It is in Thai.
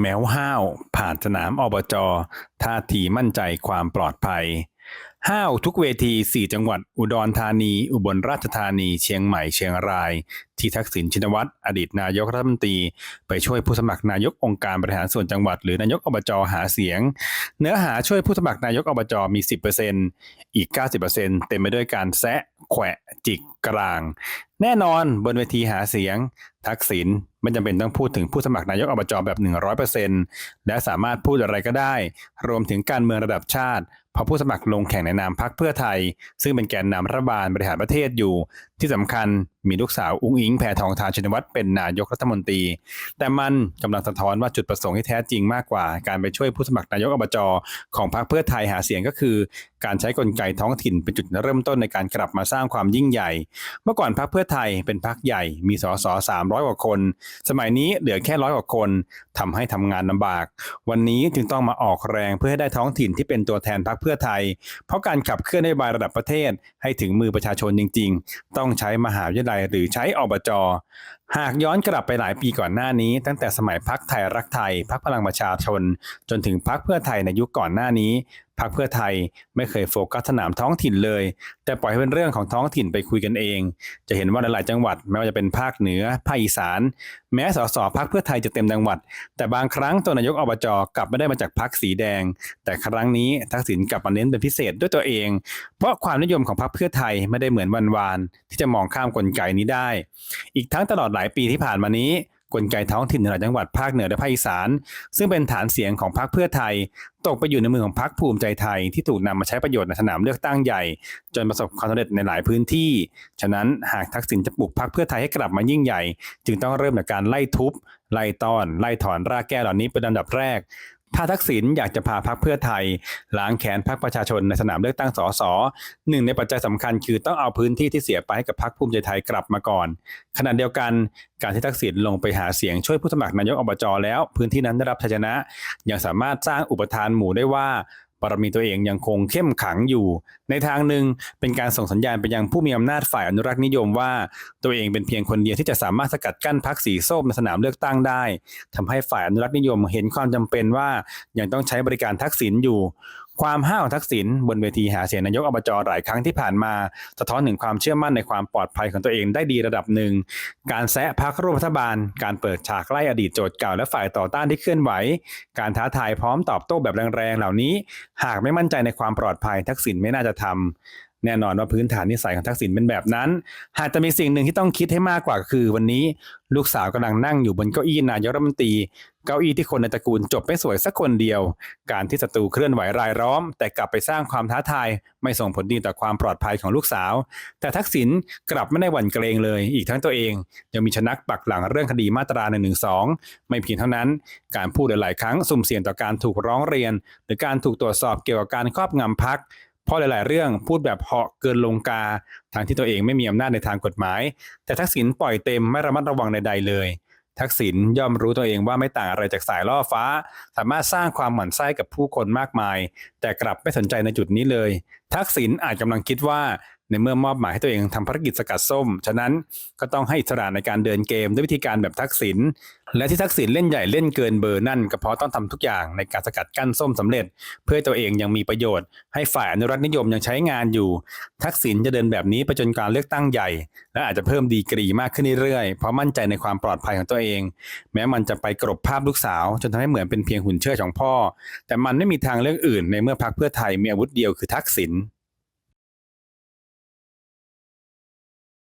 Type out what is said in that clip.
แมวห้าวผ่านสนามอบจท่าทีมั่นใจความปลอดภัย ห้าวทุกเวที 4 จังหวัด อุดรธานี อุบลราชธานี เชียงใหม่ เชียงราย ที่ทักษิณชินวัตร อดีตนายกรัฐมนตรี ไปช่วยผู้สมัครนายกองค์การบริหารส่วนจังหวัด หรือนายกอบจหาเสียง เนื้อหาช่วยผู้สมัครนายกอบจมี 10%อีก 90%เต็มไปด้วยการแซะแขวะ จิกกลาง แน่นอนบนเวทีหาเสียง ทักษิณไม่จำเป็นต้องพูดถึงผู้สมัครนายกอบจแบบ 100%และสามารถพูดอะไรก็ได้ รวมถึงการเมืองระดับชาติ เพราะผู้สมัครลงแข่งในนามพรรคเพื่อไทย ซึ่งเป็นแกนนำรัฐบาลบริหารประเทศอยู่ ที่สำคัญมีลูกสาวอุ้งอิงแพทองทานชินวัตรเป็นนายกรัฐมนตรี แต่มันกำลังสะท้อนว่าจุดประสงค์ที่แท้จริงมากกว่า การไปช่วยผู้สมัครนายกอบจของพรรคเพื่อไทยหาเสียงก็คือ การใช้กลไกท้องถิ่นเป็นจุดเริ่มต้นในการกลับมาสร้างความยิ่งใหญ่ เมื่อก่อนพรรคเพื่อไทยเป็นพรรคใหญ่มีสส300กว่าคน สมัยนี้เหลือแค่ร้อยกว่าคนทำให้ทำงานลำบาก วันนี้จึงต้องมาออกแรงเพื่อให้ได้ท้องถิ่นที่เป็นตัวแทนพรรคเพื่อไทย เพราะการขับเคลื่อนนโยบายระดับประเทศให้ถึงมือประชาชนจริง ๆ ต้องใช้มหาวิทยาลัยหรือใช้อบจ หากย้อนกลับไปหลายปีก่อนหน้านี้ ตั้งแต่สมัยพักไทยรักไทยพักพลังประชาชน จนถึงพักเพื่อไทยในยุคก่อนหน้านี้พักเพื่อไทยไม่เคยโฟกัสสนามท้องถิ่นเลย แต่ปล่อยให้เป็นเรื่องของท้องถิ่นไปคุยกันเอง จะเห็นว่าหลายๆจังหวัดไม่ว่าจะเป็นภาคเหนือภาคอีสาน แม้สสพักเพื่อไทยจะเต็มจังหวัด แต่บางครั้งตัวนายกอบจกลับไม่ได้มาจากพักสีแดง แต่ครั้งนี้ทักษิณกลับมาเน้นเป็นพิเศษด้วยตัวเอง เพราะความนิยมของพรรคเพื่อไทยไม่ได้เหมือนวันวานที่จะมองข้ามกลไกนี้ได้ อีกทั้งตลอดหลายายปีที่ผ่านมานี้ กลไกท้องถิ่นในหลายจังหวัดภาคเหนือและภาคอีสาน ซึ่งเป็นฐานเสียงของพรรคเพื่อไทย ตกไปอยู่ในมือของพรรคภูมิใจไทย ที่ถูกนำมาใช้ประโยชน์ในสนามเลือกตั้งใหญ่ จนประสบความสำเร็จในหลายพื้นที่ ฉะนั้นหากทักษิณจะปลุกพรรคเพื่อไทยให้กลับมายิ่งใหญ่ จึงต้องเริ่มจากการไล่ทุบไล่ต้อน ไล่ถอนรากแก้วเหล่านี้เป็นลำดับแรก ถ้าทักษิณอยากจะพาพักเพื่อไทยล้างแขนพักประชาชนในสนามเลือกตั้งสสหนึ่งในปัจจัยสำคัญคือต้องเอาพื้นที่ที่เสียไปให้กับพักภูมิใจไทยกลับมาก่อนขณะเดียวกันการที่ทักษิณลงไปหาเสียงช่วยผู้สมัครนายกอบจแล้ว พื้นที่นั้นได้รับชัยชนะ ยังสามารถสร้างอุปทานหมู่ได้ว่า บารมีตัวเองยังคงเข้มขังอยู่ ในทางหนึ่งเป็นการส่งสัญญาณไปยังผู้มีอำนาจฝ่ายอนุรักษ์นิยมว่า ตัวเองเป็นเพียงคนเดียวที่จะสามารถสกัดกั้นพรรคสีส้มในสนามเลือกตั้งได้ทำให้ฝ่ายอนุรักษ์นิยมเห็นความจำเป็นว่ายังต้องใช้บริการทักษิณอยู่ ความห้าวของทักษิณบนเวทีหาเสียงนายกอบจหลายครั้งที่ผ่านมา สะท้อนถึงความเชื่อมั่นในความปลอดภัยของตัวเองได้ดีระดับหนึ่ง การแซะพักร่วมรัฐบาล การเปิดฉากไล่อดีตโจทย์เก่าและฝ่ายต่อต้านที่เคลื่อนไหว การท้าทายพร้อมตอบโต้แบบแรงๆเหล่านี้ หากไม่มั่นใจในความปลอดภัยทักษิณไม่น่าจะทำ แน่นอนว่าพื้นฐานนิสัยของทักษิณเป็นแบบนั้น หากจะมีสิ่งหนึ่งที่ต้องคิดให้มากกว่าคือ วันนี้ลูกสาวกำลังนั่งอยู่บนเก้าอี้นายกรัฐมนตรี เก้าอี้ที่คนในตระกูลจบไม่สวยสักคนเดียว การที่ศัตรูเคลื่อนไหวรายล้อม แต่กลับไปสร้างความท้าทาย ไม่ส่งผลดีต่อความปลอดภัยของลูกสาว แต่ทักษิณกลับไม่ได้หวั่นเกรงเลย อีกทั้งตัวเอง ยังมีชนักปักหลังเรื่องคดีมาตรา1นึไม่เพียงเท่านั้น การพูดหลายๆครั้งสุ่มเสี่ยงต่อการถูกร้องเรียน หรือการถูกตรวจสอบเกี่ยวกับการครอบงำพัก เพราะหลาย ๆ เรื่องพูดแบบเหาะเกินลงกาทางที่ตัวเองไม่มีอำนาจในทางกฎหมาย แต่ทักษิณปล่อยเต็มไม่ระมัดระวังใด ๆ เลย ทักษิณย่อมรู้ตัวเองว่าไม่ต่างอะไรจากสายล่อฟ้า สามารถสร้างความหมั่นไส้กับผู้คนมากมาย แต่กลับไม่สนใจในจุดนี้เลย ทักษิณอาจกำลังคิดว่า ในเมื่อมอบหมายให้ตัวเองทำภารกิจสกัดส้ม ฉะนั้นก็ต้องให้อิสระในการเดินเกมด้วยวิธีการแบบทักษิณ และที่ทักษิณเล่นใหญ่เล่นเกินเบอร์นั่นก็เพราะต้องทำทุกอย่างในการสกัดกั้นส้มสำเร็จ เพื่อตัวเองยังมีประโยชน์ ให้ฝ่ายอนุรักษ์นิยมยังใช้งานอยู่ ทักษิณจะเดินแบบนี้ไปจนการเลือกตั้งใหญ่ และอาจจะเพิ่มดีกรีมากขึ้นเรื่อยๆ เพราะมั่นใจในความปลอดภัยของตัวเอง แม้มันจะไปกรบภาพลูกสาว จนทำให้เหมือนเป็นเพียงหุ่นเชิดของพ่อ แต่มันไม่มีทางเลือกอื่น ในเมื่อพรรคเพื่อไทยมีอาวุธเดียวคือทักษิณ